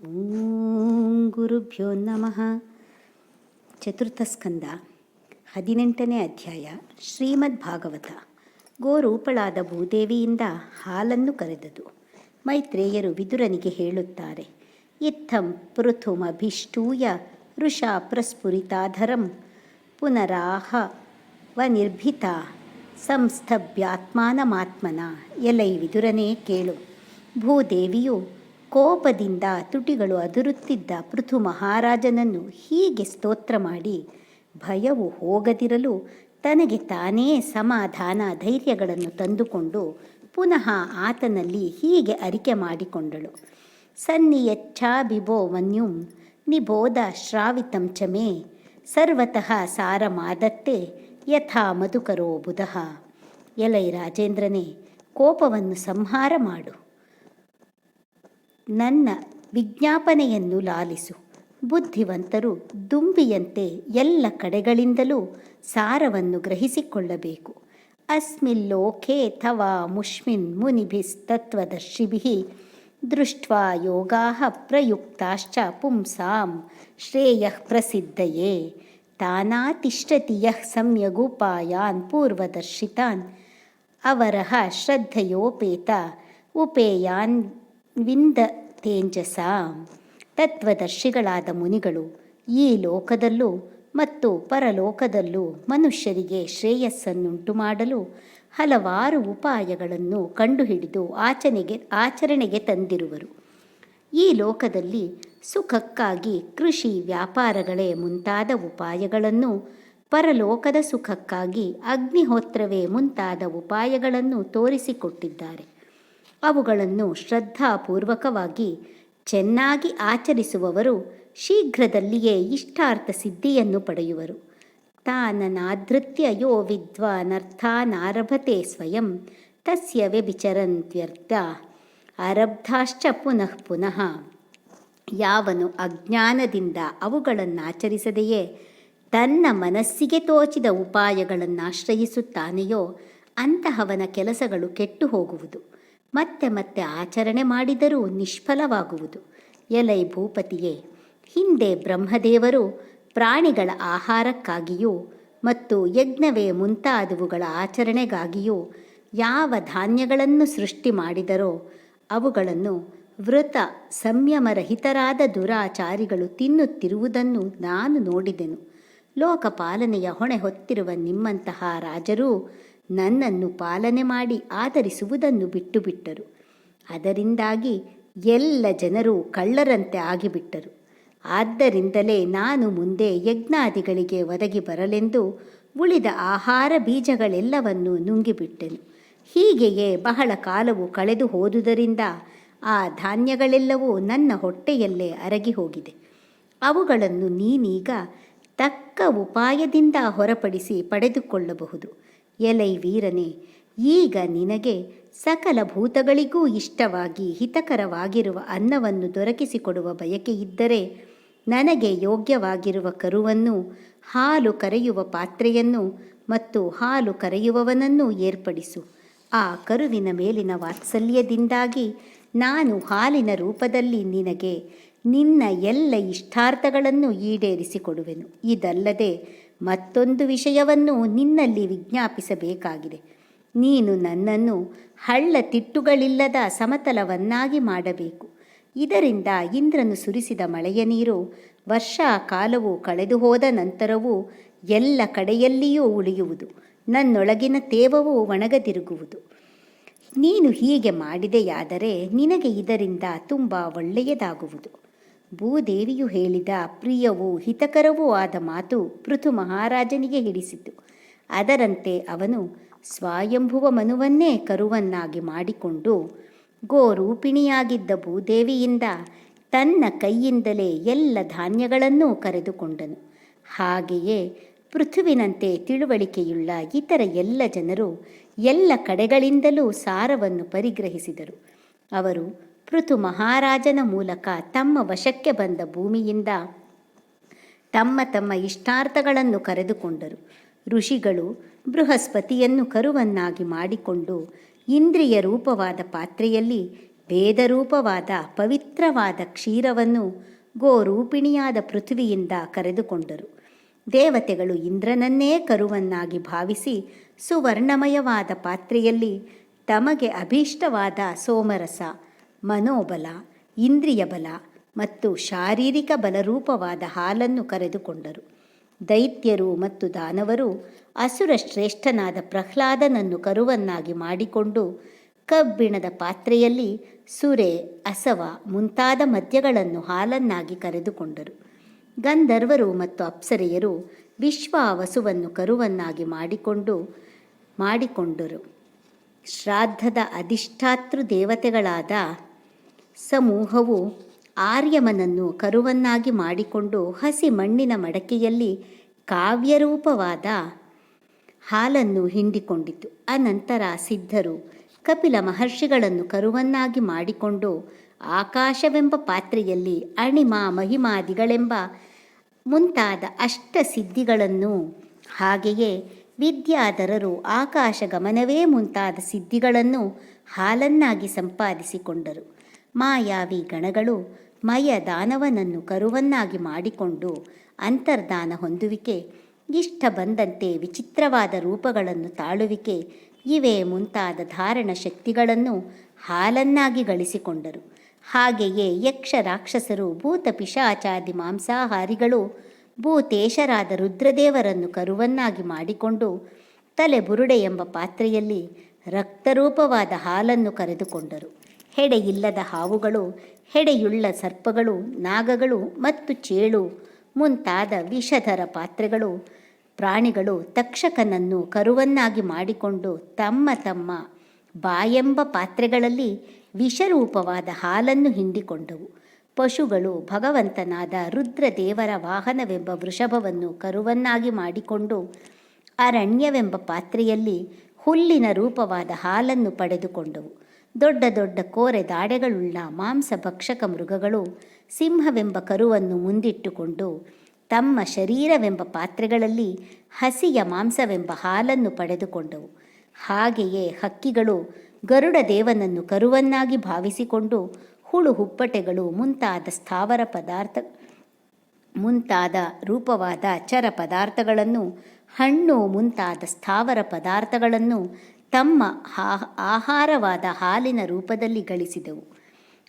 ಓಂ ಗುರುಭ್ಯೋ ನಮಃ. ಚತುರ್ಥ ಸ್ಕಂದ, ಹದಿನೆಂಟನೇ ಅಧ್ಯಾಯ ಶ್ರೀಮದ್ ಭಾಗವತ ಗೋರೂಪಳಾದ ಭೂದೇವಿಯಿಂದ ಹಾಲನ್ನು ಕರೆದದು. ಮೈತ್ರೇಯರು ವಿದುರನಿಗೆ ಹೇಳುತ್ತಾರೆ, ಇತ್ತಂ ಪೃಥುಮಭಿಷ್ಟೂಯ ವೃಷಾ ಪ್ರಸ್ಫುರಿತಾಧರಂ ಪುನರಾಹ ವನಿರ್ಭಿತ ಸಂಸ್ಥಭ್ಯಾತ್ಮಾನಮಾತ್ಮನ ಎಲೈ ವಿದುರನೇ ಕೇಳು. ಭೂದೇವಿಯು ಕೋಪದಿಂದ ತುಟಿಗಳು ಅದುರುತ್ತಿದ್ದ ಪೃಥು ಮಹಾರಾಜನನ್ನು ಹೀಗೆ ಸ್ತೋತ್ರ ಮಾಡಿ, ಭಯವು ಹೋಗದಿರಲು ತನಗೆ ತಾನೇ ಸಮಾಧಾನ ಧೈರ್ಯಗಳನ್ನು ತಂದುಕೊಂಡು ಪುನಃ ಆತನಲ್ಲಿ ಹೀಗೆ ಅರಿಕೆ ಮಾಡಿಕೊಂಡಳು. ಸನ್ನಿಯಚ್ಛಾಬಿಭೋ ಮನ್ಯುಂ ನಿಬೋಧ ಶ್ರಾವಿತಂ ಮೇ, ಸರ್ವತಃ ಸಾರಮಾದತ್ತೆ ಯಥಾ ಮಧುಕರೋ ಬುಧಃ. ಎಲೈ ರಾಜೇಂದ್ರನೇ, ಕೋಪವನ್ನು ಸಂಹಾರ ಮಾಡು. ನನ್ನ ವಿಜ್ಞಾಪನೆಯನ್ನು ಲಾಲಿಸು. ಬುದ್ಧಿವಂತರು ದುಂಬಿಯಂತೆ ಎಲ್ಲ ಕಡೆಗಳಿಂದಲೂ ಸಾರವನ್ನು ಗ್ರಹಿಸಿಕೊಳ್ಳಬೇಕು. ಅಸ್ಮಿಲ್ಲೋಕೆ ಥವಾ ಮುಷ್ಮಿನ್ ಮುನಿಭಿಸ್ತತ್ವದರ್ಶಿಭಿಃ ದೃಷ್ಟ್ವಾ ಯೋಗಾ ಪ್ರಯುಕ್ತಾಶ್ಚ ಪುಂಸಾಂ ಶ್ರೇಯ ಪ್ರಸಿದ್ಧಯೇ. ತಾನಾತಿಷ್ಟತಿ ಪೂರ್ವದರ್ಶಿತಾನ್ ಅವರಹ ಶ್ರದ್ಧೆಯೋಪೇತ ಉಪೇಯಾನ್ ವಿಂದ ತೇಂಜಸ. ತತ್ವದರ್ಶಿಗಳಾದ ಮುನಿಗಳು ಈ ಲೋಕದಲ್ಲೂ ಮತ್ತು ಪರಲೋಕದಲ್ಲೂ ಮನುಷ್ಯರಿಗೆ ಶ್ರೇಯಸ್ಸನ್ನುಂಟು ಮಾಡಲು ಹಲವಾರು ಉಪಾಯಗಳನ್ನು ಕಂಡುಹಿಡಿದು ಆಚನೆಗೆ, ಆಚರಣೆಗೆ ತಂದಿರುವರು. ಈ ಲೋಕದಲ್ಲಿ ಸುಖಕ್ಕಾಗಿ ಕೃಷಿ ವ್ಯಾಪಾರಗಳೇ ಮುಂತಾದ ಉಪಾಯಗಳನ್ನು, ಪರಲೋಕದ ಸುಖಕ್ಕಾಗಿ ಅಗ್ನಿಹೋತ್ರವೇ ಮುಂತಾದ ಉಪಾಯಗಳನ್ನು ತೋರಿಸಿಕೊಟ್ಟಿದ್ದಾರೆ. ಅವುಗಳನ್ನು ಶ್ರದ್ಧಾಪೂರ್ವಕವಾಗಿ ಚೆನ್ನಾಗಿ ಆಚರಿಸುವವರು ಶೀಘ್ರದಲ್ಲಿಯೇ ಇಷ್ಟಾರ್ಥ ಸಿದ್ಧಿಯನ್ನು ಪಡೆಯುವರು. ತಾನನಾಧೃತ್ಯ ಯೋ ವಿದ್ವಾನರ್ಥಾನಾರಭತೆ ಸ್ವಯಂ ತಸ್ಯ ವ್ಯಭಿಚರಂತ್ಯರ್ಥ ಅರಬ್ಧಾಶ್ಚ ಪುನಃ ಪುನಃ. ಯಾವನು ಅಜ್ಞಾನದಿಂದ ಅವುಗಳನ್ನಾಚರಿಸದೆಯೇ ತನ್ನ ಮನಸ್ಸಿಗೆ ತೋಚಿದ ಉಪಾಯಗಳನ್ನಾಶ್ರಯಿಸುತ್ತಾನೆಯೋ ಅಂತಹವನ ಕೆಲಸಗಳು ಕೆಟ್ಟು ಹೋಗುವುದು. ಮತ್ತೆ ಮತ್ತೆ ಆಚರಣೆ ಮಾಡಿದರೂ ನಿಷ್ಫಲವಾಗುವುದು. ಎಲೈ ಭೂಪತಿಯೇ, ಹಿಂದೆ ಬ್ರಹ್ಮದೇವರು ಪ್ರಾಣಿಗಳ ಆಹಾರಕ್ಕಾಗಿಯೂ ಮತ್ತು ಯಜ್ಞವೇ ಮುಂತಾದವುಗಳ ಆಚರಣೆಗಾಗಿಯೂ ಯಾವ ಧಾನ್ಯಗಳನ್ನು ಸೃಷ್ಟಿ ಮಾಡಿದರೋ ಅವುಗಳನ್ನು ವೃತ ಸಂಯಮರಹಿತರಾದ ದುರಾಚಾರಿಗಳು ತಿನ್ನುತ್ತಿರುವುದನ್ನು ನಾನು ನೋಡಿದೆನು. ಲೋಕಪಾಲನೆಯ ಹೊಣೆ ಹೊತ್ತಿರುವ ನಿಮ್ಮಂತಹ ರಾಜರೂ ನನ್ನನ್ನು ಪಾಲನೆ ಮಾಡಿ ಆಧರಿಸುವುದನ್ನು ಬಿಟ್ಟು ಬಿಟ್ಟರು ಅದರಿಂದಾಗಿ ಎಲ್ಲ ಜನರು ಕಳ್ಳರಂತೆ ಆಗಿಬಿಟ್ಟರು. ಆದ್ದರಿಂದಲೇ ನಾನು ಮುಂದೆ ಯಜ್ಞಾದಿಗಳಿಗೆ ಒದಗಿ ಬರಲೆಂದು ಉಳಿದ ಆಹಾರ ಬೀಜಗಳೆಲ್ಲವನ್ನು ನುಂಗಿಬಿಟ್ಟೆನು. ಹೀಗೆಯೇ ಬಹಳ ಕಾಲವು ಕಳೆದು ಹೋದುದರಿಂದ ಆ ಧಾನ್ಯಗಳೆಲ್ಲವೂ ನನ್ನ ಹೊಟ್ಟೆಯಲ್ಲೇ ಅರಗಿ ಹೋಗಿದೆ. ಅವುಗಳನ್ನು ನೀನೀಗ ತಕ್ಕ ಉಪಾಯದಿಂದ ಹೊರಪಡಿಸಿ ಪಡೆದುಕೊಳ್ಳಬಹುದು. ಎಲೈ ವೀರನೇ, ಈಗ ನಿನಗೆ ಸಕಲ ಭೂತಗಳಿಗೂ ಇಷ್ಟವಾಗಿ ಹಿತಕರವಾಗಿರುವ ಅನ್ನವನ್ನು ದೊರಕಿಸಿಕೊಡುವ ಬಯಕೆ ಇದ್ದರೆ, ನನಗೆ ಯೋಗ್ಯವಾಗಿರುವ ಕರುವನ್ನು, ಹಾಲು ಕರೆಯುವ ಪಾತ್ರೆಯನ್ನು ಮತ್ತು ಹಾಲು ಕರೆಯುವವನನ್ನು ಏರ್ಪಡಿಸು. ಆ ಕರುವಿನ ಮೇಲಿನ ವಾತ್ಸಲ್ಯದಿಂದಾಗಿ ನಾನು ಹಾಲಿನ ರೂಪದಲ್ಲಿ ನಿನಗೆ ನಿನ್ನ ಎಲ್ಲ ಇಷ್ಟಾರ್ಥಗಳನ್ನು ಈಡೇರಿಸಿಕೊಡುವೆನು. ಇದಲ್ಲದೆ ಮತ್ತೊಂದು ವಿಷಯವನ್ನು ನಿನ್ನಲ್ಲಿ ವಿಜ್ಞಾಪಿಸಬೇಕಾಗಿದೆ. ನೀನು ನನ್ನನ್ನು ಹಳ್ಳ ತಿಟ್ಟುಗಳಿಲ್ಲದ ಸಮತಲವನ್ನಾಗಿ ಮಾಡಬೇಕು. ಇದರಿಂದ ಇಂದ್ರನು ಸುರಿಸಿದ ಮಳೆಯ ನೀರು ವರ್ಷಾ ಕಾಲವು ಕಳೆದು ಹೋದ ನಂತರವೂ ಎಲ್ಲ ಕಡೆಯಲ್ಲಿಯೂ ಉಳಿಯುವುದು. ನನ್ನೊಳಗಿನ ತೇವವು ಒಣಗದಿರುಗುವುದು. ನೀನು ಹೀಗೆ ಮಾಡಿದೆಯಾದರೆ ನಿನಗೆ ಇದರಿಂದ ತುಂಬ ಒಳ್ಳೆಯದಾಗುವುದು. ಭೂದೇವಿಯು ಹೇಳಿದ ಪ್ರಿಯವೂ ಹಿತಕರವೂ ಆದ ಮಾತು ಪೃಥು ಮಹಾರಾಜನಿಗೆ ಹಿಡಿಸಿತು. ಅದರಂತೆ ಅವನು ಸ್ವಯಂಭುವ ಮನುವನ್ನೇ ಕರುವನ್ನಾಗಿ ಮಾಡಿಕೊಂಡು ಗೋರೂಪಿಣಿಯಾಗಿದ್ದ ಭೂದೇವಿಯಿಂದ ತನ್ನ ಕೈಯಿಂದಲೇ ಎಲ್ಲ ಧಾನ್ಯಗಳನ್ನೂ ಕರೆದುಕೊಂಡನು. ಹಾಗೆಯೇ ಪೃಥುವಿನಂತೆ ತಿಳುವಳಿಕೆಯುಳ್ಳ ಇತರ ಎಲ್ಲ ಜನರು ಎಲ್ಲ ಕಡೆಗಳಿಂದಲೂ ಸಾರವನ್ನು ಪರಿಗ್ರಹಿಸಿದರು. ಅವರು ಪೃಥು ಮಹಾರಾಜನ ಮೂಲಕ ತಮ್ಮ ವಶಕ್ಕೆ ಬಂದ ಭೂಮಿಯಿಂದ ತಮ್ಮ ತಮ್ಮ ಇಷ್ಟಾರ್ಥಗಳನ್ನು ಕರೆದುಕೊಂಡರು. ಋಷಿಗಳು ಬೃಹಸ್ಪತಿಯನ್ನು ಕರುವನ್ನಾಗಿ ಮಾಡಿಕೊಂಡು ಇಂದ್ರಿಯ ರೂಪವಾದ ಪಾತ್ರೆಯಲ್ಲಿ ವೇದರೂಪವಾದ ಪವಿತ್ರವಾದ ಕ್ಷೀರವನ್ನು ಗೋರೂಪಿಣಿಯಾದ ಪೃಥ್ವಿಯಿಂದ ಕರೆದುಕೊಂಡರು. ದೇವತೆಗಳು ಇಂದ್ರನನ್ನೇ ಕರುವನ್ನಾಗಿ ಭಾವಿಸಿ ಸುವರ್ಣಮಯವಾದ ಪಾತ್ರೆಯಲ್ಲಿ ತಮಗೆ ಅಭೀಷ್ಟವಾದ ಸೋಮರಸ ಮನೋಬಲ, ಇಂದ್ರಿಯ ಬಲ ಮತ್ತು ಶಾರೀರಿಕ ಬಲರೂಪವಾದ ಹಾಲನ್ನು ಕರೆದುಕೊಂಡರು. ದೈತ್ಯರು ಮತ್ತು ದಾನವರು ಅಸುರ ಶ್ರೇಷ್ಠನಾದ ಪ್ರಹ್ಲಾದನನ್ನು ಕರುವನ್ನಾಗಿ ಮಾಡಿಕೊಂಡು ಕಬ್ಬಿಣದ ಪಾತ್ರೆಯಲ್ಲಿ ಸುರೆ, ಅಸವ ಮುಂತಾದ ಮದ್ಯಗಳನ್ನು ಹಾಲನ್ನಾಗಿ ಕರೆದುಕೊಂಡರು. ಗಂಧರ್ವರು ಮತ್ತು ಅಪ್ಸರೆಯರು ವಿಶ್ವಾವಸುವನ್ನು ಕರುವನ್ನಾಗಿ ಮಾಡಿಕೊಂಡು, ಮಾಡಿಕೊಂಡರು. ಶ್ರಾದ್ದದ ಅಧಿಷ್ಠಾತೃ ದೇವತೆಗಳಾದ ಸಮೂಹವು ಆರ್ಯಮನನ್ನು ಕರುವನ್ನಾಗಿ ಮಾಡಿಕೊಂಡು ಹಸಿ ಮಣ್ಣಿನ ಮಡಕೆಯಲ್ಲಿ ಕಾವ್ಯರೂಪವಾದ ಹಾಲನ್ನು ಹಿಂಡಿಕೊಂಡಿತು. ಅನಂತರ ಸಿದ್ಧರು ಕಪಿಲ ಮಹರ್ಷಿಗಳನ್ನು ಕರುವನ್ನಾಗಿ ಮಾಡಿಕೊಂಡು ಆಕಾಶವೆಂಬ ಪಾತ್ರೆಯಲ್ಲಿ ಅಣಿಮಾ ಮಹಿಮಾದಿಗಳೆಂಬ ಮುಂತಾದ ಅಷ್ಟ ಸಿದ್ಧಿಗಳನ್ನು ಹಾಗೆಯೇ ವಿದ್ಯಾಧರರು ಆಕಾಶ ಗಮನವೇ ಮುಂತಾದ ಸಿದ್ಧಿಗಳನ್ನು ಹಾಲನ್ನಾಗಿ ಸಂಪಾದಿಸಿಕೊಂಡರು. ಮಾಯಾವಿ ಗಣಗಳು ಮಯ ದಾನವನನ್ನು ಕರುವನ್ನಾಗಿ ಮಾಡಿಕೊಂಡು ಅಂತರ್ದಾನ ಹೊಂದುವಿಕೆ, ಇಷ್ಟ ಬಂದಂತೆ ವಿಚಿತ್ರವಾದ ರೂಪಗಳನ್ನು ತಾಳುವಿಕೆ, ಇವೇ ಮುಂತಾದ ಧಾರಣ ಶಕ್ತಿಗಳನ್ನು ಹಾಲನ್ನಾಗಿ ಗಳಿಸಿಕೊಂಡರು. ಹಾಗೆಯೇ ಯಕ್ಷ ರಾಕ್ಷಸರು, ಭೂತ ಪಿಶಾಚಾದಿ ಮಾಂಸಾಹಾರಿಗಳು, ಭೂತೇಶರಾದ ರುದ್ರದೇವರನ್ನು ಕರುವನ್ನಾಗಿ ಮಾಡಿಕೊಂಡು ತಲೆ ಬುರುಡೆ ಎಂಬ ಪಾತ್ರೆಯಲ್ಲಿ ರಕ್ತರೂಪವಾದ ಹಾಲನ್ನು ಕರೆದುಕೊಂಡರು. ಹೆಡೆಯಿಲ್ಲದ ಹಾವುಗಳು, ಹೆಡೆಯುಳ್ಳ ಸರ್ಪಗಳು, ನಾಗಗಳು ಮತ್ತು ಚೇಳು, ಮುಂತಾದ ವಿಷಧರ ಪಾತ್ರೆಗಳು, ಪ್ರಾಣಿಗಳು ತಕ್ಷಕನನ್ನು ಕರುವನ್ನಾಗಿ ಮಾಡಿಕೊಂಡು ತಮ್ಮ ತಮ್ಮ ಬಾಯೆಂಬ ಪಾತ್ರೆಗಳಲ್ಲಿ ವಿಷರೂಪವಾದ ಹಾಲನ್ನು ಹಿಂಡಿಕೊಂಡವು. ಪಶುಗಳು ಭಗವಂತನಾದ ರುದ್ರದೇವರ ವಾಹನವೆಂಬ ವೃಷಭವನ್ನು ಕರುವನ್ನಾಗಿ ಮಾಡಿಕೊಂಡು ಅರಣ್ಯವೆಂಬ ಪಾತ್ರೆಯಲ್ಲಿ ಹುಲ್ಲಿನ ರೂಪವಾದ ಹಾಲನ್ನು ಪಡೆದುಕೊಂಡವು. ದೊಡ್ಡ ದೊಡ್ಡ ಕೋರೆ ದಾಡೆಗಳುಳ್ಳ ಮಾಂಸ ಭಕ್ಷಕ ಮೃಗಗಳು ಸಿಂಹವೆಂಬ ಕರುವನ್ನು ಮುಂದಿಟ್ಟುಕೊಂಡು ತಮ್ಮ ಶರೀರವೆಂಬ ಪಾತ್ರೆಗಳಲ್ಲಿ ಹಸಿಯ ಮಾಂಸವೆಂಬ ಹಾಲನ್ನು ಪಡೆದುಕೊಂಡವು. ಹಾಗೆಯೇ ಹಕ್ಕಿಗಳು ಗರುಡ ದೇವನನ್ನು ಕರುವನ್ನಾಗಿ ಭಾವಿಸಿಕೊಂಡು ಹುಳು ಹುಪ್ಪಟೆಗಳು ಮುಂತಾದ ಸ್ಥಾವರ ಪದಾರ್ಥ, ಮುಂತಾದ ರೂಪವಾದ ಚರ ಪದಾರ್ಥಗಳನ್ನು, ಹಣ್ಣು ಮುಂತಾದ ಸ್ಥಾವರ ಪದಾರ್ಥಗಳನ್ನು ತಮ್ಮ ಆಹಾರವಾದ ಹಾಲಿನ ರೂಪದಲ್ಲಿ ಗಳಿಸಿದವು.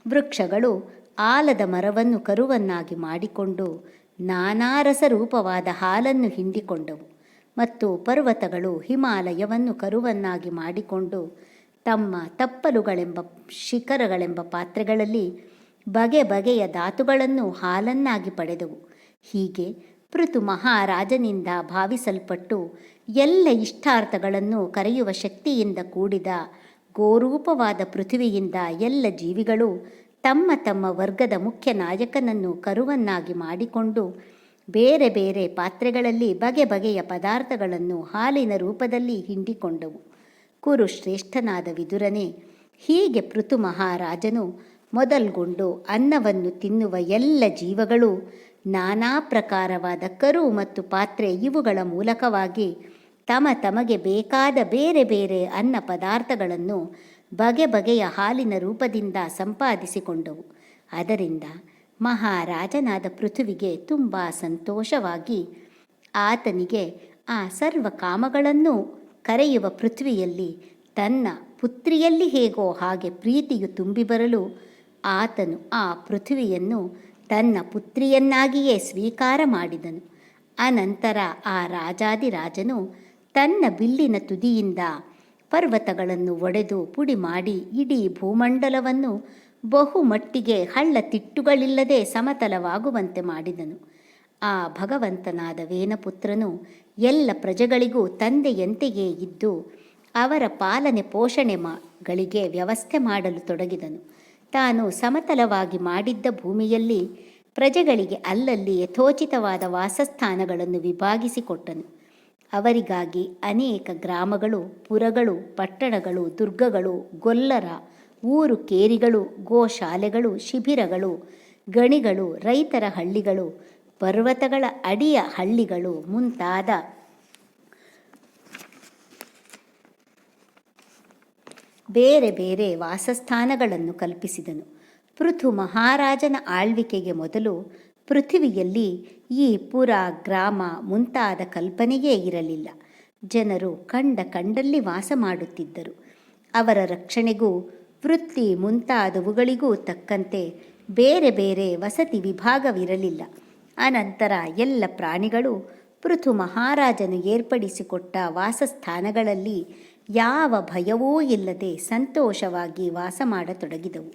ವೃಕ್ಷಗಳು ಆಲದ ಮರವನ್ನು ಕರುವನ್ನಾಗಿ ಮಾಡಿಕೊಂಡು ನಾನಾರಸ ರೂಪವಾದ ಹಾಲನ್ನು ಹಿಂಡಿಕೊಂಡವು ಮತ್ತು ಪರ್ವತಗಳು ಹಿಮಾಲಯವನ್ನು ಕರುವನ್ನಾಗಿ ಮಾಡಿಕೊಂಡು ತಮ್ಮ ತಪ್ಪಲುಗಳೆಂಬ ಶಿಖರಗಳೆಂಬ ಪಾತ್ರೆಗಳಲ್ಲಿ ಬಗೆ ಬಗೆಯ ಧಾತುಗಳನ್ನು ಹಾಲನ್ನಾಗಿ ಪಡೆದವು. ಹೀಗೆ ಪೃಥು ಮಹಾರಾಜನಿಂದ ಭಾವಿಸಲ್ಪಟ್ಟು ಎಲ್ಲ ಇಷ್ಟಾರ್ಥಗಳನ್ನು ಕರೆಯುವ ಶಕ್ತಿಯಿಂದ ಕೂಡಿದ ಗೋರೂಪವಾದ ಪೃಥ್ವಿಯಿಂದ ಎಲ್ಲ ಜೀವಿಗಳು ತಮ್ಮ ತಮ್ಮ ವರ್ಗದ ಮುಖ್ಯ ನಾಯಕನನ್ನು ಕರುವನ್ನಾಗಿ ಮಾಡಿಕೊಂಡು ಬೇರೆ ಬೇರೆ ಪಾತ್ರೆಗಳಲ್ಲಿ ಬಗೆ ಬಗೆಯ ಪದಾರ್ಥಗಳನ್ನು ಹಾಲಿನ ರೂಪದಲ್ಲಿ ಹಿಂಡಿಕೊಂಡವು. ಕುರು ಶ್ರೇಷ್ಠನಾದ ವಿದುರನೇ, ಹೀಗೆ ಪೃಥು ಮಹಾರಾಜನು ಮೊದಲ್ಗೊಂಡು ಅನ್ನವನ್ನು ತಿನ್ನುವ ಎಲ್ಲ ಜೀವಗಳು ನಾನಾ ಪ್ರಕಾರವಾದ ಕರು ಮತ್ತು ಪಾತ್ರೆ ಇವುಗಳ ಮೂಲಕವಾಗಿ ತಮ ತಮಗೆ ಬೇಕಾದ ಬೇರೆ ಬೇರೆ ಅನ್ನ ಪದಾರ್ಥಗಳನ್ನು ಬಗೆ ಬಗೆಯ ಹಾಲಿನ ರೂಪದಿಂದ ಸಂಪಾದಿಸಿಕೊಂಡವು. ಅದರಿಂದ ಮಹಾರಾಜನಾದ ಪೃಥುವಿಗೆ ತುಂಬ ಸಂತೋಷವಾಗಿ ಆತನಿಗೆ ಆ ಸರ್ವ ಕಾಮಗಳನ್ನು ಕರೆಯುವ ಪೃಥ್ವಿಯಲ್ಲಿ ತನ್ನ ಪುತ್ರಿಯಲ್ಲಿ ಹೇಗೋ ಹಾಗೆ ಪ್ರೀತಿಯು ತುಂಬಿ ಬರಲು ಆತನು ಆ ಪೃಥ್ವಿಯನ್ನು ತನ್ನ ಪುತ್ರಿಯನ್ನಾಗಿಯೇ ಸ್ವೀಕಾರ ಮಾಡಿದನು. ಅನಂತರ ಆ ರಾಜಾದಿರಾಜನು ತನ್ನ ಬಿಲ್ಲಿನ ತುದಿಯಿಂದ ಪರ್ವತಗಳನ್ನು ಒಡೆದು ಪುಡಿ ಮಾಡಿ ಇಡೀ ಭೂಮಂಡಲವನ್ನು ಬಹುಮಟ್ಟಿಗೆ ಹಳ್ಳ ತಿಟ್ಟುಗಳಿಲ್ಲದೆ ಸಮತಲವಾಗುವಂತೆ ಮಾಡಿದನು. ಆ ಭಗವಂತನಾದ ವೇನಪುತ್ರನು ಎಲ್ಲ ಪ್ರಜೆಗಳಿಗೂ ತಂದೆಯಂತೆಯೇ ಇದ್ದು ಅವರ ಪಾಲನೆ ಪೋಷಣೆ ಗಳಿಗೆ ವ್ಯವಸ್ಥೆ ಮಾಡಲು ತೊಡಗಿದನು. ತಾನು ಸಮತಲವಾಗಿ ಮಾಡಿದ್ದ ಭೂಮಿಯಲ್ಲಿ ಪ್ರಜೆಗಳಿಗೆ ಅಲ್ಲಲ್ಲಿ ಯಥೋಚಿತವಾದ ವಾಸಸ್ಥಾನಗಳನ್ನು ವಿಭಾಗಿಸಿಕೊಟ್ಟನು. ಅವರಿಗಾಗಿ ಅನೇಕ ಗ್ರಾಮಗಳು, ಪುರಗಳು, ಪಟ್ಟಣಗಳು, ದುರ್ಗಗಳು, ಗೊಲ್ಲರ, ಊರು ಕೇರಿಗಳು, ಗೋಶಾಲೆಗಳು, ಶಿಬಿರಗಳು, ಗಣಿಗಳು, ರೈತರ ಹಳ್ಳಿಗಳು, ಪರ್ವತಗಳ ಅಡಿಯ ಹಳ್ಳಿಗಳು ಮುಂತಾದ ಬೇರೆ ಬೇರೆ ವಾಸಸ್ಥಾನಗಳನ್ನು ಕಲ್ಪಿಸಿದನು. ಪೃಥು ಮಹಾರಾಜನ ಆಳ್ವಿಕೆಗೆ ಮೊದಲು ಪೃಥಿವಿಯಲ್ಲಿ ಈ ಪುರ ಗ್ರಾಮ ಮುಂತಾದ ಕಲ್ಪನೆಯೇ ಇರಲಿಲ್ಲ. ಜನರು ಕಂಡ ಕಂಡಲ್ಲಿ ವಾಸ ಮಾಡುತ್ತಿದ್ದರು. ಅವರ ರಕ್ಷಣೆಗೂ ವೃತ್ತಿ ಮುಂತಾದವುಗಳಿಗೂ ತಕ್ಕಂತೆ ಬೇರೆ ಬೇರೆ ವಸತಿ ವಿಭಾಗವಿರಲಿಲ್ಲ. ಅನಂತರ ಎಲ್ಲ ಪ್ರಾಣಿಗಳು ಪೃಥು ಮಹಾರಾಜನು ಏರ್ಪಡಿಸಿಕೊಟ್ಟ ವಾಸಸ್ಥಾನಗಳಲ್ಲಿ ಯಾವ ಭಯವೂ ಇಲ್ಲದೆ ಸಂತೋಷವಾಗಿ ವಾಸ ಮಾಡತೊಡಗಿದವು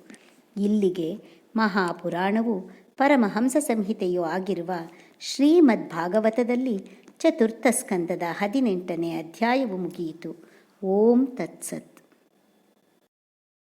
ಇಲ್ಲಿಗೆ ಮಹಾಪುರಾಣವು ಪರಮಹಂಸ ಸಂಹಿತೆಯು ಆಗಿರುವ ಶ್ರೀಮದ್ ಭಾಗವತದಲ್ಲಿ ಚತುರ್ಥ ಸ್ಕಂದದ ಹದಿನೆಂಟನೇ ಅಧ್ಯಾಯವು ಮುಗಿಯಿತು. ಓಂ ತತ್ಸತ್.